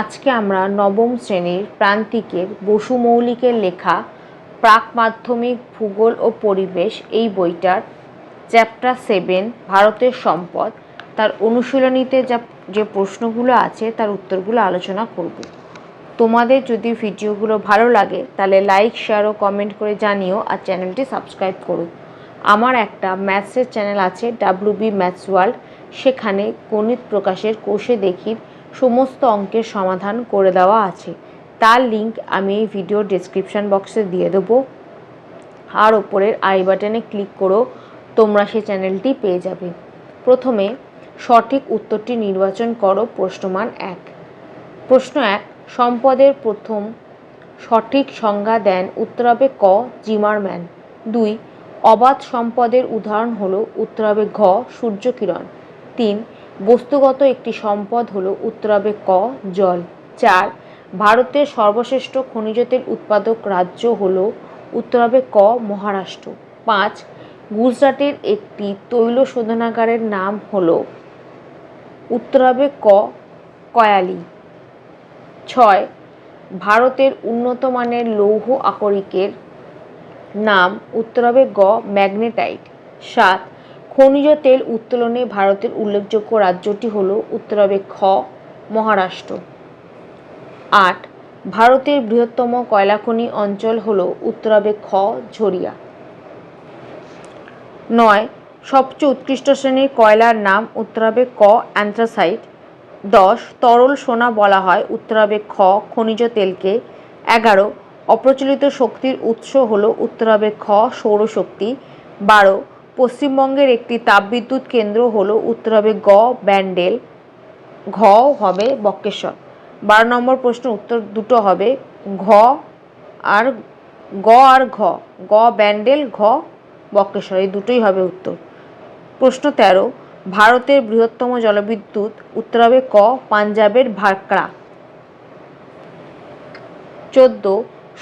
আজকে আমরা নবম শ্রেণির প্রান্তিকের বসু মৌলিকের লেখা প্রাক মাধ্যমিক, ভূগোল ও পরিবেশ এই বইটার চ্যাপ্টার সেভেন, ভারতের সম্পদ, তার অনুশীলনীতে যা, যে প্রশ্নগুলো আছে তার উত্তরগুলো আলোচনা করব। তোমাদের যদি ভিডিওগুলো ভালো লাগে তাহলে লাইক শেয়ার ও কমেন্ট করে জানিও আর চ্যানেলটি সাবস্ক্রাইব করো। আমার একটা ম্যাথসের চ্যানেল আছে ডাব্লিউ বি ম্যাথস ওয়ার্ল্ড সেখানে গণিত প্রকাশের কোষে দেখির সমস্ত অঙ্কের সমাধান করে দেওয়া আছে। তার লিংক আমি এই ভিডিও ডেসক্রিপশান বক্সে দিয়ে দেবো। আর ওপরের আই বাটনে ক্লিক করো, তোমরা সেই চ্যানেলটি পেয়ে যাবে। প্রথমে সঠিক উত্তরটি নির্বাচন করো, প্রশ্নমান এক। প্রশ্ন এক, সম্পদের প্রথম সঠিক সংজ্ঞা দেন উত্তর হবে ক, জিমারম্যান। দুই, অবাধ সম্পদের উদাহরণ হলো উত্তর হবে ঘ সূর্যকিরণ তিন বস্তুগত একটি সম্পদ হলো উত্তর হবে ক, জল। চার, ভারতের সর্বশ্রেষ্ঠ খনিজ তেল উৎপাদক রাজ্য হলো উত্তর হবে ক, মহারাষ্ট্র। পাঁচ, গুজরাটের একটি তৈল শোধনাগারের নাম হল উত্তর হবে ক, কয়ালি। ছয়, ভারতের উন্নত মানের লৌহ আকরিকের নাম উত্তর হবে গ, ম্যাগনেটাইট। সাত খনিজ তেল উত্তোলনে ভারতের উল্লেখযোগ্য রাজ্যটি হল উত্তর হবে খ, মহারাষ্ট্র। আট, ভারতের বৃহত্তম কয়লাখনি অঞ্চল হল উত্তর হবে খ, ঝরিয়া। নয়, সবচেয়ে উৎকৃষ্ট শ্রেণির কয়লার নাম উত্তর হবে ক, অ্যান্থ্রাসাইট। দশ, তরল সোনা বলা হয় উত্তর হবে খ, খনিজ তেলকে। এগারো, অপ্রচলিত শক্তির উৎস হল উত্তর হবে খ, সৌরশক্তি। বারো পশ্চিমবঙ্গের একটি তাপবিদ্যুৎ কেন্দ্র হল উত্তর হবে গ, ব্যান্ডেল। ঘ হবে বক্রেশ্বর বারো নম্বর প্রশ্ন, উত্তর দুটো হবে ঘ আর গ আর ঘ। গ, ব্যান্ডেল, ঘ বক্রেশ্বর এই দুটোই হবে উত্তর। প্রশ্ন তেরো, ভারতের বৃহত্তম জলবিদ্যুৎ, উত্তর হবে ক, পাঞ্জাবের ভাকরা চোদ্দ,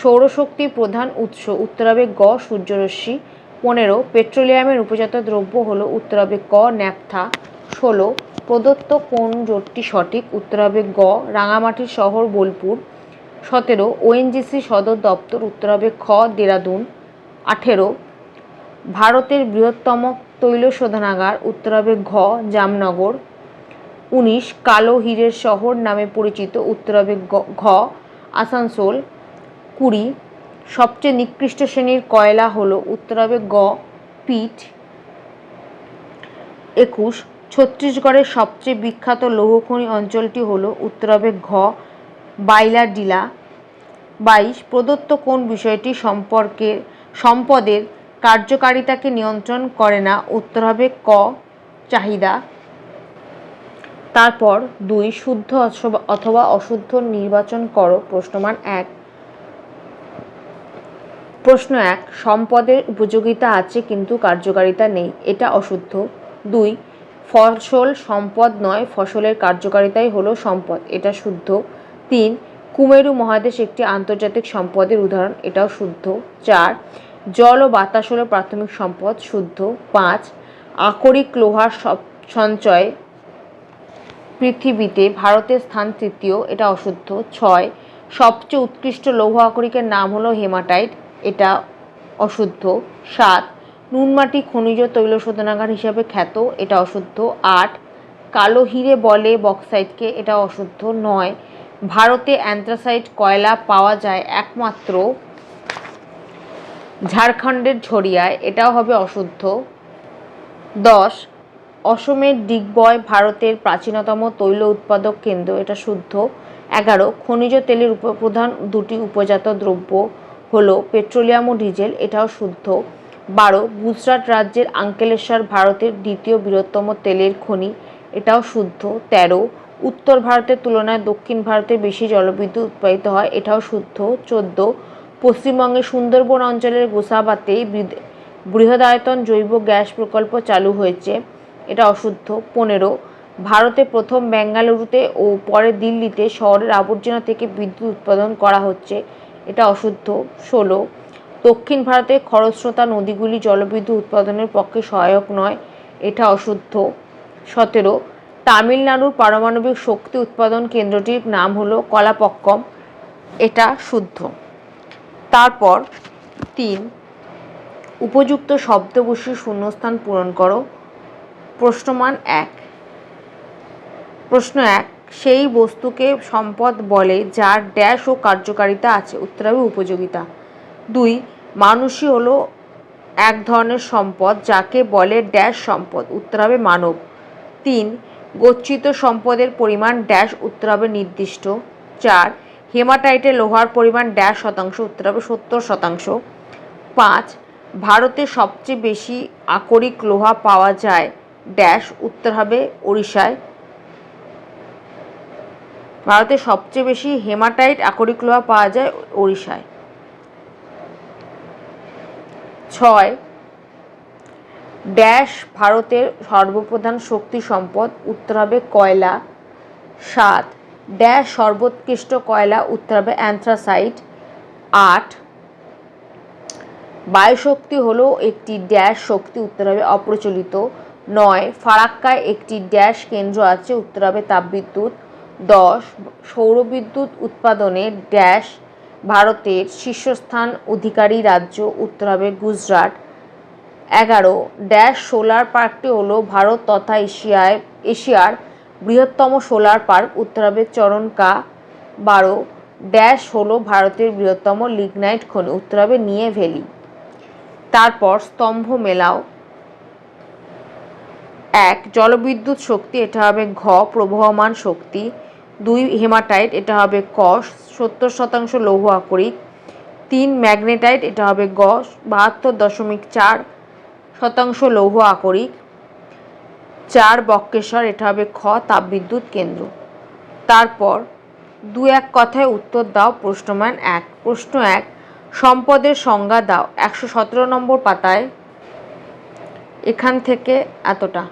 সৌরশক্তি প্রধান উৎস, উত্তর হবে গ, সূর্যরশ্মি। পনেরো, পেট্রোলিয়ামের উপজাত দ্রব্য হল উত্তর হবে ক, ন্যাপথা, ষোলো, প্রদত্ত কোন জোটটি সঠিক? উত্তর হবে গ রাঙামাটির শহর, বোলপুর, সতেরো, ওএনজিসি সদর দপ্তর উত্তর হবে খ, দেরাদুন, আঠেরো, ভারতের বৃহত্তম তৈল শোধনাগার উত্তর হবে ঘ, জামনগর, উনিশ, কালো হীরের শহর নামে পরিচিত উত্তর হবে ঘ, আসানসোল, কুড়ি সবচেয়ে নিকৃষ্ট শ্রেণির কয়লা হলো উত্তর হবে গ, পিট। একুশ, ছত্তিশগড়ের সবচেয়ে বিখ্যাত লৌহখনি অঞ্চলটি হলো উত্তর হবে ঘ, বাইলাডিলা। বাইশ, প্রদত্ত কোন বিষয়টি সম্পর্কে, সম্পদের কার্যকারিতাকে নিয়ন্ত্রণ করে না, উত্তর হবে ক, চাহিদা। তারপর দুই, শুদ্ধ অথবা অশুদ্ধ নির্বাচন করো, প্রশ্নমান এক। প্রশ্ন এক, সম্পদের উপযোগিতা আছে কিন্তু কার্যকারিতা নেই, এটা অশুদ্ধ। দুই, ফসল সম্পদ নয়, ফসলের কার্যকারিতাই হলো সম্পদ, এটা শুদ্ধ। তিন, কুমেরু মহাদেশ একটি আন্তর্জাতিক সম্পদের উদাহরণ, এটাও শুদ্ধ। চার, জল ও বাতাস হলো প্রাথমিক সম্পদ, শুদ্ধ। পাঁচ, আকরিক লোহার সঞ্চয় পৃথিবীতে ভারতের স্থান তৃতীয়, এটা অশুদ্ধ। ছয়, সবচেয়ে উৎকৃষ্ট লৌহ আকরিকের নাম হলো হেমাটাইট এটা অশুদ্ধ। সাত নুনমাটি খনিজ, তৈল, শোধনাগার হিসাবে খ্যাত, এটা অশুদ্ধ। আট, কালো হিরে বলে বক্সাইটকে এটা অশুদ্ধ। নয়, ভারতে অ্যান্থ্রাসাইট কয়লা পাওয়া যায় একমাত্র ঝাড়খণ্ডের ঝরিয়ায়, এটাও হবে অশুদ্ধ। দশ, অসমের ডিগবয় ভারতের প্রাচীনতম তৈল উৎপাদক কেন্দ্র, এটা শুদ্ধ। এগারো, খনিজ তেলের উপপ্রধান দুটি উপজাত দ্রব্য হলো পেট্রোলিয়াম ও ডিজেল, এটাও শুদ্ধ। বারো, গুজরাট রাজ্যের আঙ্কেলেশ্বর ভারতের দ্বিতীয় বৃহত্তম তেলের খনি, এটাও শুদ্ধ। তেরো, উত্তর ভারতের তুলনায় দক্ষিণ ভারতে বেশি জলবিদ্যুৎ উৎপাদিত হয়, এটাও শুদ্ধ। চোদ্দ পশ্চিমবঙ্গের সুন্দরবন অঞ্চলের গোসাবাতে বৃহদায়তন জৈব গ্যাস প্রকল্প চালু হয়েছে, এটা অশুদ্ধ। পনেরো, ভারতে প্রথম বেঙ্গালুরুতে ও পরে দিল্লিতে শহরের আবর্জনা থেকে বিদ্যুৎ উৎপাদন করা হচ্ছে এটা অশুদ্ধ। ষোলো, দক্ষিণ ভারতে খরস্রোতা নদীগুলি জলবিদ্যুৎ উৎপাদনের পক্ষে সহায়ক নয়, এটা অশুদ্ধ। সতেরো, তামিলনাড়ুর পারমাণবিক শক্তি উৎপাদন কেন্দ্রটির নাম হলো কলাপক্কম, এটা শুদ্ধ। তারপর তিন, উপযুক্ত শব্দবস্তুর শূন্যস্থান পূরণ করো। প্রশ্নমান এক, প্রশ্ন এক সেই বস্তুকে সম্পদ বলে, যার ড্যাশ ও কার্যকারিতা আছে উত্তর হবে উপযোগিতা। দুই, মানুষই হলো এক ধরনের সম্পদ, যাকে বলে ড্যাশ সম্পদ উত্তর হবে মানব। তিন, গচ্ছিত সম্পদের পরিমাণ ড্যাশ উত্তর হবে নির্দিষ্ট। চার, হেমাটাইটে লোহার পরিমাণ ড্যাশ শতাংশ উত্তর হবে সত্তর শতাংশ। পাঁচ, ভারতে সবচেয়ে বেশি আকরিক লোহা পাওয়া যায় ড্যাশ, উত্তর হবে ওড়িশায়। ভারতে সবচেয়ে বেশি হেমাটাইট আকরিক লোহা পাওয়া যায় ওড়িশায়। ছয়, ড্যাশ ভারতের সর্বপ্রধান শক্তি সম্পদ, উত্তর হবে কয়লা। সাত, ড্যাশ সর্বোৎকৃষ্ট কয়লা, উত্তর হবে অ্যান্থ্রাসাইট। আট, বায়ুশক্তি হলো একটি ড্যাশ শক্তি, উত্তর হবে অপ্রচলিত। নয়, ফারাক্কায় একটি ড্যাশ কেন্দ্র আছে, উত্তর হবে তাপবিদ্যুৎ। দশ, সৌরবিদ্যুৎ উৎপাদনে ড্যাশ ভারতের শীর্ষস্থান অধিকারী রাজ্য উত্তর হবে গুজরাট। এগারো, ড্যাশ সোলার পার্কটি হলো ভারত তথা এশিয়ায়, এশিয়ার বৃহত্তম সোলার পার্ক উত্তর হবে চরণকা। বারো, ড্যাশ হলো ভারতের বৃহত্তম লিগনাইট খনি উত্তর হবে নিয়ে ভ্যালি। তারপর স্তম্ভ মেলাও। এক, জলবিদ্যুৎ শক্তি, এটা হবে ঘ, প্রবহমান শক্তি। দুই হেমাটাইট, এটা হবে ক সত্তর শতাংশ লৌহ আকরিক। তিন ম্যাগনেটাইট, এটা হবে গ বাহাত্তর দশমিক চার শতাংশ লৌহ আকরিক। চার বক্রেশ্বর এটা হবে খ, তাপবিদ্যুৎ কেন্দ্র। তারপর দু এক কথায় উত্তর দাও প্রশ্নমান এক। প্রশ্ন এক, সম্পদের সংজ্ঞা দাও। একশো সতেরো নম্বর পাতায় এখান থেকে এতটা।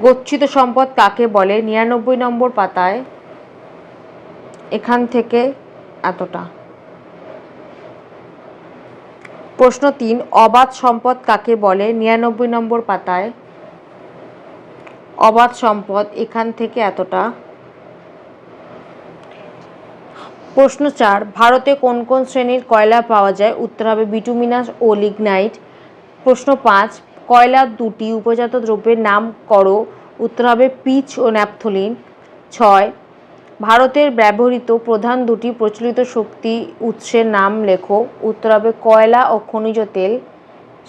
গচ্ছিত সম্পদ কাকে বলে? নিরানব্বই নম্বর পাতায় এখান থেকে এতটা। প্রশ্ন তিন, অবাধ সম্পদ কাকে বলে? নিরানব্বই নম্বর পাতায় অবাধ সম্পদ এখান থেকে এতটা। প্রশ্ন চার, ভারতে কোন কোন শ্রেণির কয়লা পাওয়া যায়? উত্তর হবে বিটুমিনাস ও লিগনাইট। প্রশ্ন পাঁচ কয়লার দুটি উপজাত দ্রব্যের নাম করো। উত্তর হবে পিচ ও ন্যাপথলিন। ছয়, ভারতের ব্যবহৃত প্রধান দুটি প্রচলিত শক্তি উৎসের নাম লেখো। উত্তর হবে কয়লা ও খনিজ তেল।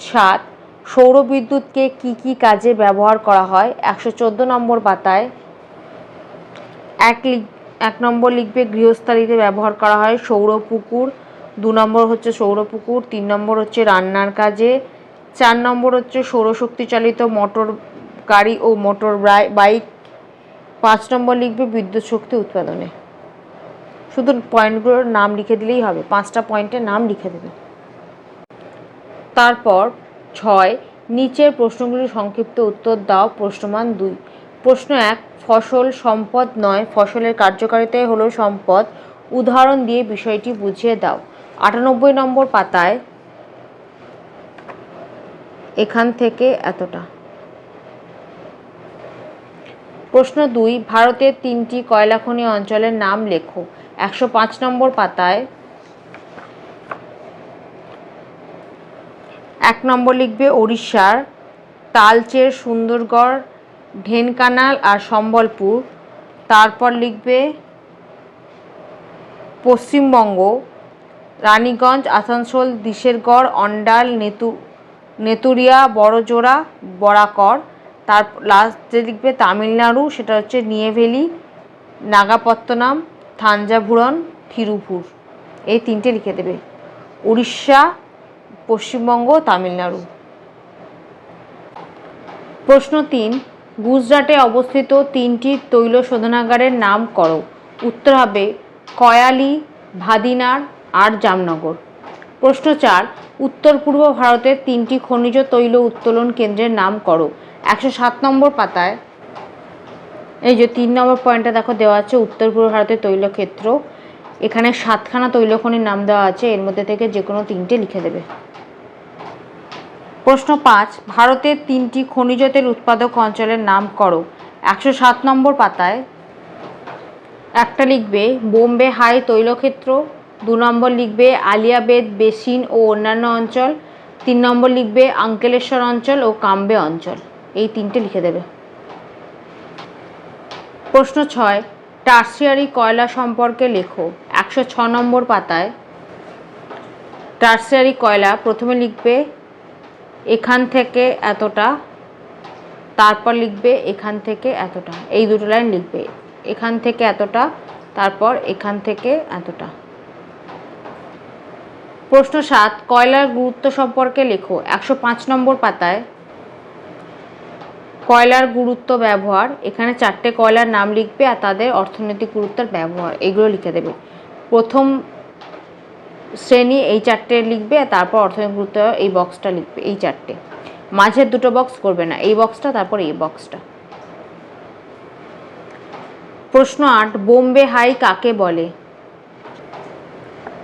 সাত, সৌরবিদ্যুৎকে কি কি কাজে ব্যবহার করা হয়? একশো চোদ্দ নম্বর পাতায় এক এক নম্বর লিখবে গৃহস্থালিতে ব্যবহার করা হয় সৌর পুকুর। দু নম্বর হচ্ছে সৌর পুকুর। তিন নম্বর হচ্ছে রান্নার কাজে। চার নম্বর হচ্ছে সৌরশক্তি চালিত মোটর গাড়ি ও মোটর বাইক। পাঁচ নম্বর লিখবে বিদ্যুৎ শক্তি উৎপাদনে। শুধু পয়েন্টগুলোর নাম লিখে দিলেই হবে, পাঁচটা পয়েন্টের নাম লিখে দেবে। তারপর ছয়, নিচের প্রশ্নগুলির সংক্ষিপ্ত উত্তর দাও প্রশ্নমান দুই। প্রশ্ন এক, ফসল সম্পদ নয়, ফসলের কার্যকারিতাই হলো সম্পদ। উদাহরণ দিয়ে বিষয়টি বুঝিয়ে দাও। আটানব্বই নম্বর পাতায় এখান থেকে এতটা। প্রশ্ন দুই, ভারতের তিনটি কয়লা খনি অঞ্চলের নাম লেখো। একশো পাঁচ নম্বর পাতায় এক নম্বর লিখবে ওড়িশার তালচের সুন্দরগড়, ঢেনকানাল আর সম্বলপুর। তারপর লিখবে পশ্চিমবঙ্গ, রানীগঞ্জ, আসানসোল, দিশেরগড়, অন্ডাল, নেতু নেতুরিয়া, বড়জোড়া, বরাকর, তার লাস্টে লিখবে তামিলনাড়ু, সেটা হচ্ছে নিয়েভেলি, নাগাপত্তনম, থাঞ্জাভুরন, থিরুপুর। এই তিনটে লিখে দেবে। উড়িষ্যা, পশ্চিমবঙ্গ, তামিলনাড়ু। প্রশ্ন তিন, গুজরাটে অবস্থিত তিনটি তৈল শোধনাগারের নাম করো। উত্তর হবে কয়ালি, ভাদিনার আর জামনগর। প্রশ্ন চার, উত্তর পূর্ব ভারতের তিনটি খনিজ তৈল উত্তোলন কেন্দ্রের নাম করো। একশো সাত নম্বর পাতায়, এই যে তিন নম্বর পয়েন্টটা দেখো, দেওয়া আছে উত্তর পূর্ব ভারতের তৈলক্ষেত্র। এখানে সাতখানা তৈলখনির নাম দেওয়া আছে, এর মধ্যে থেকে যে কোনো তিনটে লিখে দেবে। প্রশ্ন পাঁচ ভারতের তিনটি খনিজ তেল উৎপাদক অঞ্চলের নাম করো। একশো সাত নম্বর পাতায় একটা লিখবে, বোম্বে হাই তৈলক্ষেত্র দু নম্বর লিখবে আলিয়াবেদ বেসিন ও অন্যান্য অঞ্চল। তিন নম্বর লিখবে আঙ্কেলেশ্বর অঞ্চল ও কাম্বে অঞ্চল। এই তিনটে লিখে দেবে। প্রশ্ন ছয়, টার্সিয়ারি কয়লা সম্পর্কে লেখো। একশো ছ নম্বর পাতায় টার্সিয়ারি কয়লা প্রথমে লিখবে, এখান থেকে এতটা। তারপর লিখবে, এখান থেকে এতটা। এই দুটো লাইন লিখবে, এখান থেকে এতটা। তারপর, এখান থেকে এতটা। প্রশ্ন সাত কয়লার গুরুত্ব সম্পর্কে লেখো। একশো পাঁচ নম্বর পাতায়, কয়লার গুরুত্ব ব্যবহার, এখানে চারটে কয়লার নাম লিখবে আর তাদের অর্থনৈতিক গুরুত্বের ব্যবহার, এগুলো লিখে দেবে। প্রথম শ্রেণি এই চারটে লিখবে আর তারপর অর্থনৈতিক গুরুত্ব এই বক্সটা লিখবে, এই চারটে। মাঝের দুটো বক্স করবে না, এই বক্সটা তারপর এই বক্সটা প্রশ্ন আট, বোম্বে হাই কাকে বলে?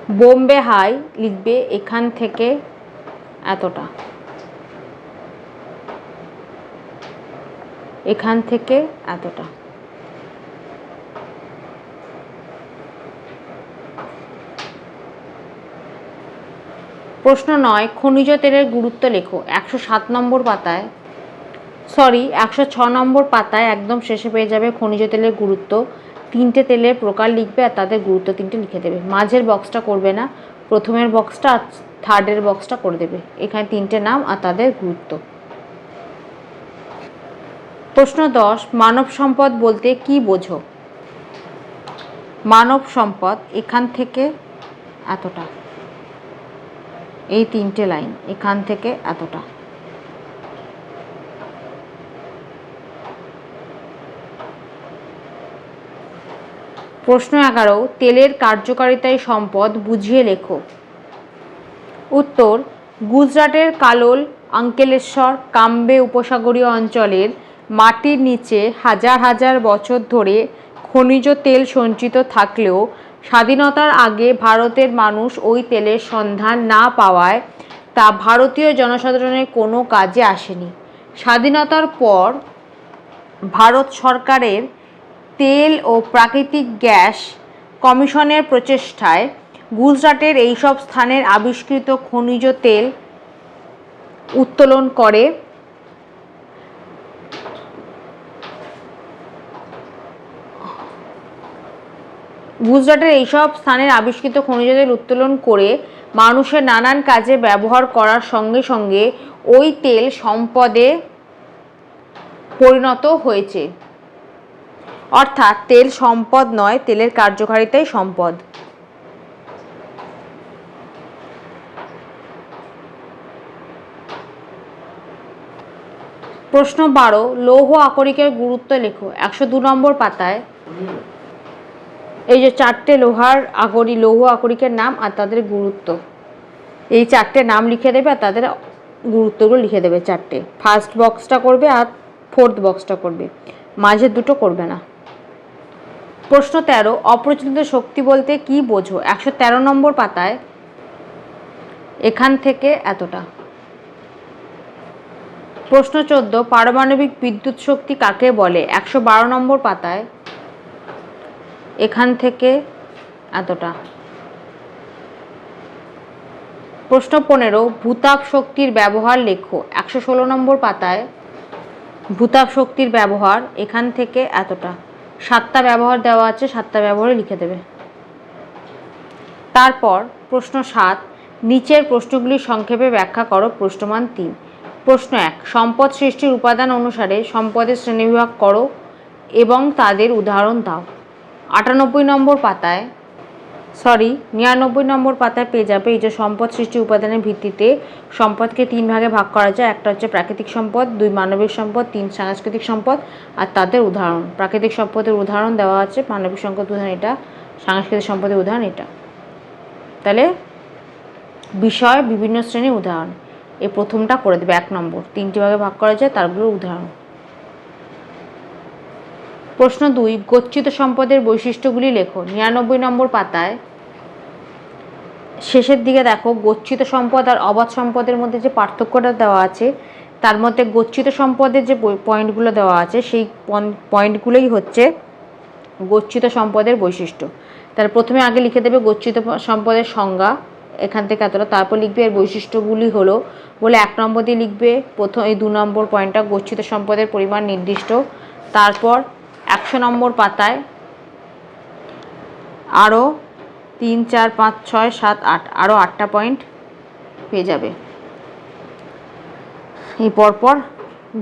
বোম্বে হাই লিখবে এখান থেকে এতটা। এখান থেকে এতটা। প্রশ্ন নয়, খনিজ তেলের গুরুত্ব লেখো। একশো সাত নম্বর পাতায় সরি একশো ছ নম্বর পাতায় একদম শেষে পেয়ে যাবে খনিজ তেলের গুরুত্ব। তিনটে তেলের প্রকার লিখবে আর তাদের গুরুত্ব তিনটে লিখে দেবে। মাঝের বক্সটা করবে না, প্রথমের বক্সটা আর থার্ডের বক্সটা করে দেবে। এখানে তিনটে নাম আর তাদের গুরুত্ব। প্রশ্ন দশ, মানব সম্পদ বলতে কি বোঝো? মানব সম্পদ এখান থেকে এতটা। এই তিনটে লাইন, এখান থেকে এতটা। প্রশ্ন এগারো, তেলের কার্যকারিতায় সম্পদ, বুঝিয়ে লেখো। উত্তর, গুজরাটের কালোল, আঙ্কেলেশ্বর, কাম্বে উপসাগরীয় অঞ্চলের মাটির নিচে হাজার হাজার বছর ধরে খনিজ তেল সঞ্চিত থাকলেও স্বাধীনতার আগে ভারতের মানুষ ওই তেলের সন্ধান না পাওয়ায় তা ভারতীয় জনসাধারণের কোনো কাজে আসেনি। স্বাধীনতার পর ভারত সরকারের তেল ও প্রাকৃতিক গ্যাস কমিশনের প্রচেষ্টায় গুজরাটের এইসব স্থানের আবিষ্কৃত খনিজ তেল উত্তোলন করে গুজরাটের এইসব স্থানের আবিষ্কৃত খনিজ তেল উত্তোলন করে মানুষের নানান কাজে ব্যবহার করার সঙ্গে সঙ্গে ওই তেল সম্পদে পরিণত হয়েছে। অর্থাৎ তেল সম্পদ নয়, তেলের কার্যকারিতাই সম্পদ। প্রশ্ন বারো, লৌহ আকরিকের গুরুত্ব লেখো। একশো দু নম্বর পাতায় এই যে চারটে লোহার আগরি লৌহ আকরিকের নাম আর তাদের গুরুত্ব। এই চারটে নাম লিখে দেবে আর তাদের গুরুত্বগুলো লিখে দেবে চারটে। ফার্স্ট বক্সটা করবে আর ফোর্থ বক্সটা করবে। মাঝের দুটো করবে না। প্রশ্ন তেরো, অপ্রচলিত শক্তি বলতে কি বোঝো? একশো তেরো নম্বর পাতায় এখান থেকে এতটা। প্রশ্ন চোদ্দ, পারমাণবিক বিদ্যুৎ শক্তি কাকে বলে? একশো বারো নম্বর পাতায় এখান থেকে এতটা। প্রশ্ন পনেরো, ভূতাপ শক্তির ব্যবহার লেখো। একশো ষোলো নম্বর পাতায় ভূতাপ শক্তির ব্যবহার এখান থেকে এতটা। সাতটা ব্যবহার দেওয়া আছে, সাতটা ব্যবহারে লিখে দেবে। তারপর প্রশ্ন সাত, নিচের প্রশ্নগুলি সংক্ষেপে ব্যাখ্যা করো, প্রশ্নমান তিন। প্রশ্ন এক, সম্পদ সৃষ্টির উপাদান অনুসারে সম্পদের শ্রেণীবিভাগ করো এবং তাদের উদাহরণ দাও। আটানব্বই নম্বর পাতায় সরি নিরানব্বই নম্বর পাতায় পেয়ে যাবে। এই যে সম্পদ সৃষ্টি উপাদানের ভিত্তিতে সম্পদকে তিন ভাগে ভাগ করা যায়। একটা হচ্ছে প্রাকৃতিক সম্পদ, দুই মানবিক সম্পদ, তিন সাংস্কৃতিক সম্পদ আর তাদের উদাহরণ। প্রাকৃতিক সম্পদের উদাহরণ দেওয়া আছে। মানবিক সম্পদ উদাহরণ এটা, সাংস্কৃতিক সম্পদের উদাহরণ এটা। তাহলে বিষয় বিভিন্ন শ্রেণির উদাহরণ। এই প্রথমটা করে দেবে এক নম্বর। তিনটি ভাগে ভাগ করা যায়, তারগুলোর উদাহরণ। প্রশ্ন দুই, গচ্ছিত সম্পদের বৈশিষ্ট্যগুলি লেখো। নিরানব্বই নম্বর পাতায়, শেষের দিকে দেখো, গচ্ছিত সম্পদ আর অবাধ সম্পদের মধ্যে যে পার্থক্যটা দেওয়া আছে, তার মধ্যে গচ্ছিত সম্পদের যে পয়েন্টগুলো দেওয়া আছে, সেই পয়েন্টগুলোই হচ্ছে গচ্ছিত সম্পদের বৈশিষ্ট্য। তাহলে প্রথমে আগে লিখে দেবে গচ্ছিত সম্পদের সংজ্ঞা, এখান থেকে এতটা। তারপর লিখবে এর বৈশিষ্ট্যগুলি হলো, বলে এক নম্বর দিয়ে লিখবে, প্রথম এই দু নম্বর পয়েন্টটা গচ্ছিত সম্পদের পরিমাণ নির্দিষ্ট। তারপর একশো নম্বর পাতায়। আরও তিন, চার, পাঁচ, ছয়, সাত, আট, আরও আটটা পয়েন্ট পেয়ে যাবে। এই পরপর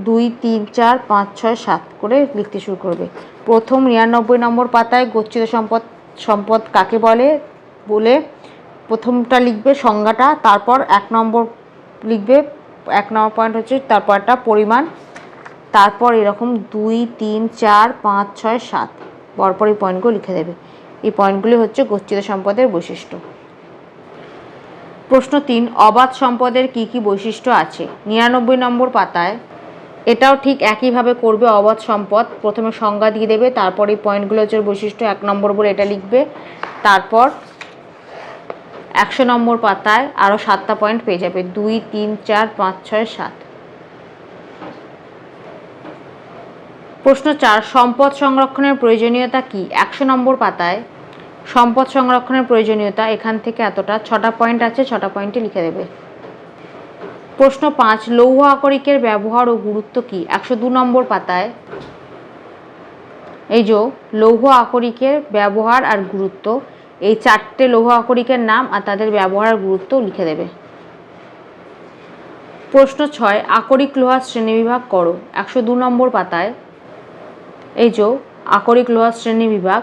দুই, তিন, চার, পাঁচ, ছয়, সাত করে লিখতে শুরু করবে। প্রথম নিরানব্বই নম্বর পাতায় গচ্ছিত সম্পদ সম্পদ কাকে বলে? বলে প্রথমটা লিখবে সংজ্ঞাটা, তারপর এক নম্বর লিখবে, এক নম্বর পয়েন্ট হচ্ছে তারপর একটা পরিমাণ তারপর এরকম দুই, তিন, চার, পাঁচ, ছয়, সাত। পরপর এই পয়েন্টগুলো লিখে দেবে। এই পয়েন্টগুলি হচ্ছে গচ্ছিত সম্পদের বৈশিষ্ট্য। প্রশ্ন তিন, অবাধ সম্পদের কি কি বৈশিষ্ট্য আছে? নিরানব্বই নম্বর পাতায়, এটাও ঠিক একইভাবে করবে অবাধ সম্পদ। প্রথমে সংজ্ঞা দিয়ে দেবে, তারপর এই পয়েন্টগুলো হচ্ছে বৈশিষ্ট্য, এক নম্বর বলে এটা লিখবে। তারপর একশো নম্বর পাতায় আরও সাতটা পয়েন্ট পেয়ে যাবে, দুই, তিন, চার, পাঁচ, ছয়, সাত। প্রশ্ন চার, সম্পদ সংরক্ষণের প্রয়োজনীয়তা কি? একশো নম্বর পাতায়, সম্পদ সংরক্ষণের প্রয়োজনীয়তা এখান থেকে এতটা, ছটা পয়েন্ট আছে, ছটা পয়েন্টে লিখে দেবে। প্রশ্ন পাঁচ, লৌহ আকরিকের ব্যবহার ও গুরুত্ব কি? একশো দু নম্বর পাতায়, এই যে, লৌহ আকরিকের ব্যবহার আর গুরুত্ব, এই চারটে লৌহ আকরিকের নাম আর তাদের ব্যবহার আর গুরুত্ব লিখে দেবে। প্রশ্ন ছয়, আকরিক লোহার শ্রেণীবিভাগ করো। একশো দু নম্বর পাতায় এই যে, আকরিক লোহার শ্রেণি বিভাগ।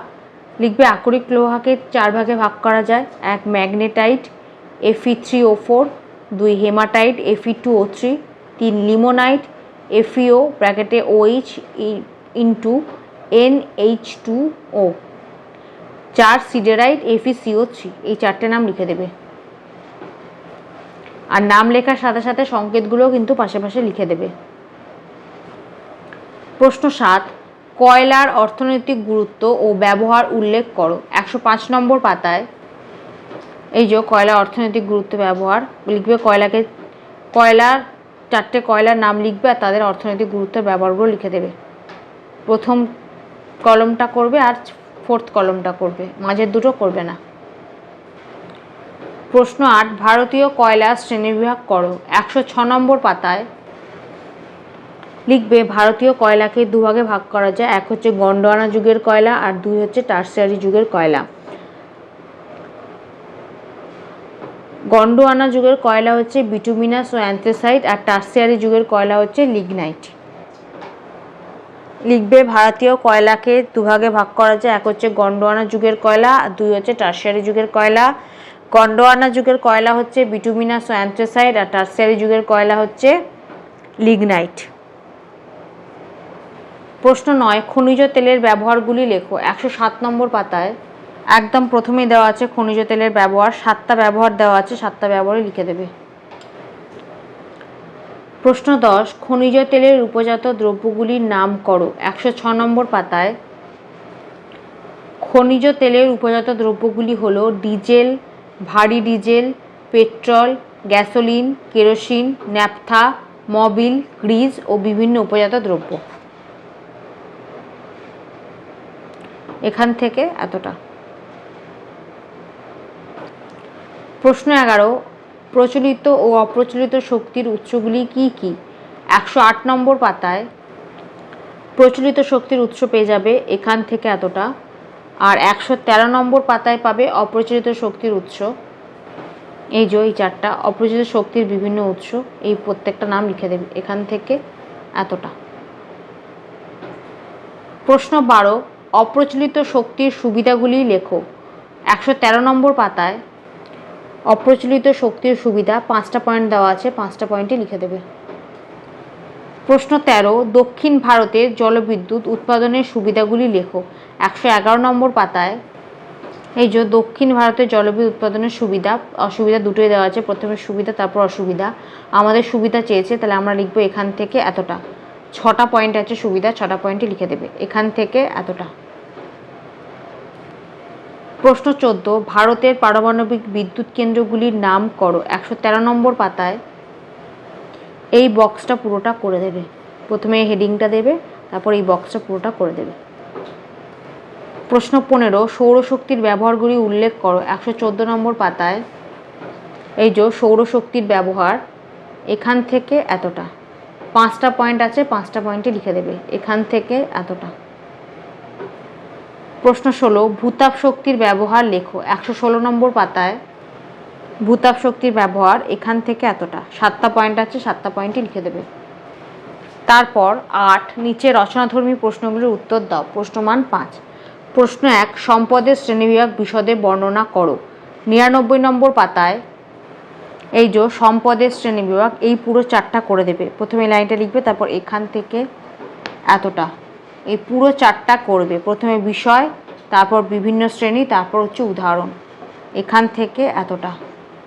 লিখবে, আকরিক লোহাকে চার ভাগে ভাগ করা যায়। এক, magnetite F E three O four দুই, hematite F E two O three তিন, লিমোনাইট এফিও ব্র্যাকেটে O H into N H two O চার, সিডেরাইট এফি সিও থ্রি এই চারটে নাম লিখে দেবে। আর নাম লেখার সাথে সাথে সংকেতগুলোও কিন্তু পাশে পাশে লিখে দেবে। প্রশ্ন সাত কয়লার অর্থনৈতিক গুরুত্ব ও ব্যবহার উল্লেখ করো। একশো পাঁচ নম্বর পাতায় এই যে কয়লা অর্থনৈতিক গুরুত্ব, ব্যবহার লিখবে কয়লাকে, কয়লার, চারটে কয়লার নাম লিখবে আর তাদের অর্থনৈতিক গুরুত্ব, ব্যবহারগুলো লিখে দেবে। প্রথম কলমটা করবে আর ফোর্থ কলমটা করবে, মাঝের দুটো করবে না। প্রশ্ন আট, ভারতীয় কয়লা শ্রেণীবিভাগ করো। একশো ছ নম্বর পাতায় লিখবে, ভারতীয় কয়লাকে দুভাগে ভাগ করা যায়। এক হচ্ছে গন্ডোয়ানা যুগের কয়লা আর দুই হচ্ছে টার্সিয়ারি যুগের কয়লা। গন্ডোয়ানা যুগের কয়লা হচ্ছে বিটুমিনাস ও অ্যান্থ্রাসাইট আর টার্সিয়ারি যুগের কয়লা হচ্ছে লিগনাইট। লিখবে, ভারতীয় কয়লাকে দুভাগে ভাগ করা যায়। এক হচ্ছে গন্ডোয়ানা যুগের কয়লা আর দুই হচ্ছে টার্সিয়ারি যুগের কয়লা। গন্ডোয়ানা যুগের কয়লা হচ্ছে বিটুমিনাস ও অ্যান্থ্রাসাইট আর টার্সিয়ারি যুগের কয়লা হচ্ছে লিগনাইট। প্রশ্ন নয়, খনিজ তেলের ব্যবহারগুলি লেখো। একশো সাত নম্বর পাতায় একদম প্রথমেই দেওয়া আছে, খনিজ তেলের ব্যবহার, সাতটা ব্যবহার দেওয়া আছে, সাতটা ব্যবহারে লিখে দেবে। প্রশ্ন দশ, খনিজ তেলের উপজাত দ্রব্যগুলির নাম করো। একশো ছ নম্বর পাতায়, খনিজ তেলের উপজাত দ্রব্যগুলি হলো ডিজেল, ভারী diesel, petrol, gasoline, kerosene, naphtha, mobil, grease ও বিভিন্ন উপজাত দ্রব্য। এখান থেকে এতটা। প্রশ্ন এগারো, প্রচলিত ও অপ্রচলিত শক্তির উৎসগুলি কি কি? একশো আট নম্বর পাতায়, প্রচলিত শক্তির উৎস পেয়ে যাবে এখান থেকে এতটা। আর একশো তেরো নম্বর পাতায় পাবে অপ্রচলিত শক্তির উৎস। এই যে, এই চারটা, অপ্রচলিত শক্তির বিভিন্ন উৎস, এই প্রত্যেকটা নাম লিখে দেবে, এখান থেকে এতটা। প্রশ্ন বারো অপ্রচলিত শক্তির সুবিধাগুলি লেখো। একশো তেরো নম্বর পাতায়, অপ্রচলিত শক্তির সুবিধা, পাঁচটা পয়েন্ট দেওয়া আছে, পাঁচটা পয়েন্টে লিখে দেবে। প্রশ্ন তেরো, দক্ষিণ ভারতের জলবিদ্যুৎ উৎপাদনের সুবিধাগুলি লেখো। একশো এগারো নম্বর পাতায়, এই যে দক্ষিণ ভারতের জলবিদ্যুৎ উৎপাদনের সুবিধা, অসুবিধা দুটোই দেওয়া আছে, প্রথমে সুবিধা, তারপর অসুবিধা। আমাদের সুবিধা চেয়েছে, তাহলে আমরা লিখব এখান থেকে এতটা। ছটা পয়েন্ট আছে সুবিধা, ছটা পয়েন্টে লিখে দেবে, এখান থেকে এতটা। প্রশ্ন চোদ্দ, ভারতের পারমাণবিক বিদ্যুৎ কেন্দ্রগুলির নাম করো। একশো তেরো নম্বর পাতায় এই বক্সটা পুরোটা করে দেবে। প্রথমে হেডিংটা দেবে, তারপর এই বক্সটা পুরোটা করে দেবে। প্রশ্ন পনেরো, সৌরশক্তির ব্যবহারগুলি উল্লেখ করো। একশো চোদ্দ নম্বর পাতায়, এই যে সৌরশক্তির ব্যবহার, এখান থেকে এতটা। পাঁচটা পয়েন্ট আছে, পাঁচটা পয়েন্টে লিখে দেবে। এখান থেকে এতটা। প্রশ্ন ষোলো, ভূতাপ শক্তির ব্যবহার লেখো। একশো ষোলো নম্বর পাতায়, ভূতাপ শক্তির ব্যবহার এখান থেকে এতটা। সাতটা পয়েন্ট আছে, সাতটা পয়েন্টই লিখে দেবে। তারপর আট, নিচে রচনাধর্মী প্রশ্নগুলির উত্তর দাও। প্রশ্নমান পাঁচ। প্রশ্ন এক, সম্পদের শ্রেণীবিভাগ বিশদে বর্ণনা করো। নিরানব্বই নম্বর পাতায়, এই যে সম্পদের শ্রেণীবিভাগ, এই পুরো চারটা করে দেবে। প্রথমে লাইনটা লিখবে, তারপর এখান থেকে এতটা। এই পুরো চারটা করবে। প্রথমে বিষয়, তারপর বিভিন্ন শ্রেণি, তারপর হচ্ছে উদাহরণ। এখান থেকে এতটা।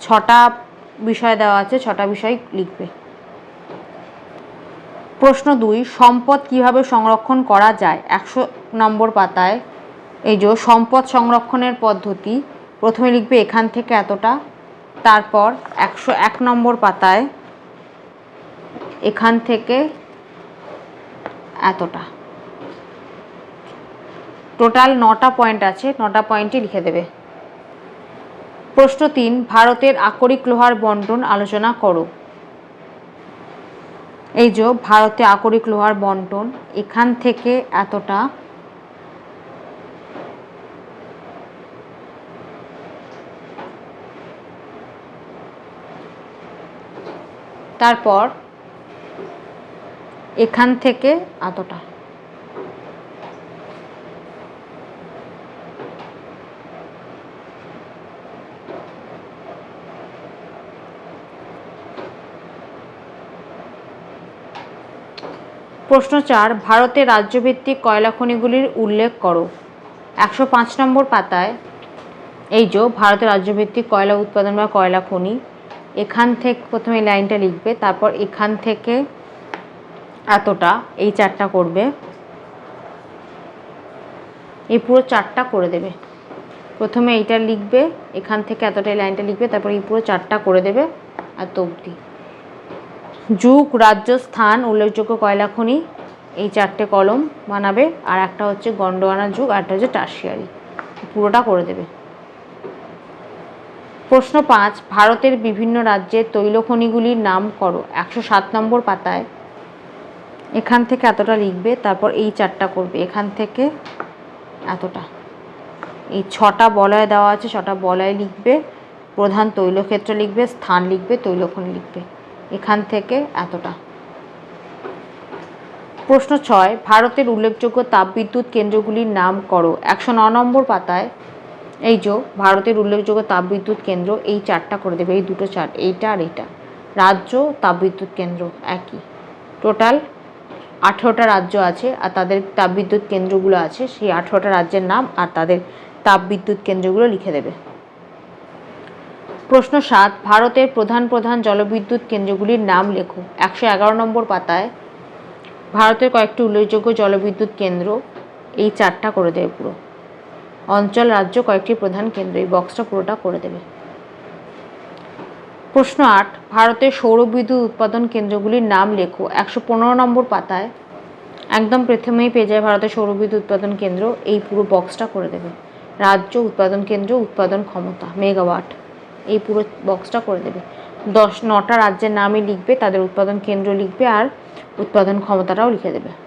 ছটা বিষয় দেওয়া আছে, ছটা বিষয় লিখবে। প্রশ্ন দুই, সম্পদ কীভাবে সংরক্ষণ করা যায়? একশো নম্বর পাতায়। এই যে, সম্পদ সংরক্ষণের পদ্ধতি। প্রথমে লিখবে এখান থেকে এতটা, তারপর একশো এক নম্বর পাতায়, এখান থেকে এতটা। টোটাল নটা পয়েন্ট আছে, নটা পয়েন্টই লিখে দেবে। প্রশ্ন তিন, ভারতের আকরিক লোহার বন্টন আলোচনা করো। এই যে, ভারতে আকরিক লোহার বন্টন, এখান থেকে এতটা তারপর এখান থেকে এতটা। প্রশ্ন চার, ভারতের রাজ্যভিত্তিক কয়লা খনিগুলির উল্লেখ করো। একশো পাঁচ নম্বর পাতায়, এই যে ভারতের রাজ্যভিত্তিক কয়লা উৎপাদন বা কয়লা খনি, এখান থেকে প্রথমে লাইনটা লিখবে, তারপর এখান থেকে এতটা, এই চারটা করবে। এই পুরো চারটা করে দেবে। প্রথমে এইটা লিখবে, এখান থেকে এতটা লাইনটা লিখবে, তারপর এই পুরো চারটা করে দেবে এত অবধি। যুগ, রাজ্য, স্থান, উল্লেখযোগ্য কয়লা খনি, এই চারটে কলম বানাবে। আর একটা হচ্ছে গন্ডোয়ানা যুগ, আর একটা হচ্ছে টার্সিয়ারি। পুরোটা করে দেবে। প্রশ্ন পাঁচ, ভারতের বিভিন্ন রাজ্যের তৈল খনিগুলির নাম করো। একশো সাত নম্বর পাতায়। এখান থেকে এতটা লিখবে, তারপর এই চারটা করবে। এখান থেকে এতটা। এই ছটা বলয় দেওয়া আছে, ছটা বলয় লিখবে। প্রধান তৈলক্ষেত্র লিখবে, স্থান লিখবে তৈলখনি লিখবে। এখান থেকে এতটা। প্রশ্ন ছয়, ভারতের উল্লেখযোগ্য তাপবিদ্যুৎ কেন্দ্রগুলির নাম করো। একশো ন নম্বর পাতায়, এই যে ভারতের উল্লেখযোগ্য তাপবিদ্যুৎ কেন্দ্র, এই চারটা করে দেবে, এই দুটো চার, এইটা আর এইটা। রাজ্য, তাপবিদ্যুৎ কেন্দ্র একই। টোটাল আঠেরোটা রাজ্য আছে আর তাদের তাপবিদ্যুৎ কেন্দ্রগুলো আছে, সেই আঠেরোটা রাজ্যের নাম আর তাদের তাপবিদ্যুৎ কেন্দ্রগুলো লিখে দেবে। প্রশ্ন সাত, ভারতের প্রধান প্রধান জলবিদ্যুৎ কেন্দ্রগুলির নাম লেখো। একশো এগারো নম্বর পাতায়, ভারতের কয়েকটি উল্লেখযোগ্য জলবিদ্যুৎ কেন্দ্র, এই চারটা করে দেবে পুরো। অঞ্চল, রাজ্য কয়েকটি প্রধান কেন্দ্র, এই বক্সটা পুরোটা করে দেবে। প্রশ্ন আট, ভারতের সৌরবিদ্যুৎ উৎপাদন কেন্দ্রগুলির নাম লেখো। একশো পনেরো নম্বর পাতায়, একদম প্রথমেই পেয়ে যায় ভারতের সৌরবিদ্যুৎ উৎপাদন কেন্দ্র, এই পুরো বক্সটা করে দেবে। রাজ্য উৎপাদন কেন্দ্র, উৎপাদন ক্ষমতা মেগাওয়াট এই পুরো বক্সটা করে দেবে। দশ নটা রাজ্যের নামই লিখবে, তাদের উৎপাদন কেন্দ্র লিখবে আর উৎপাদন ক্ষমতাটাও লিখে দেবে।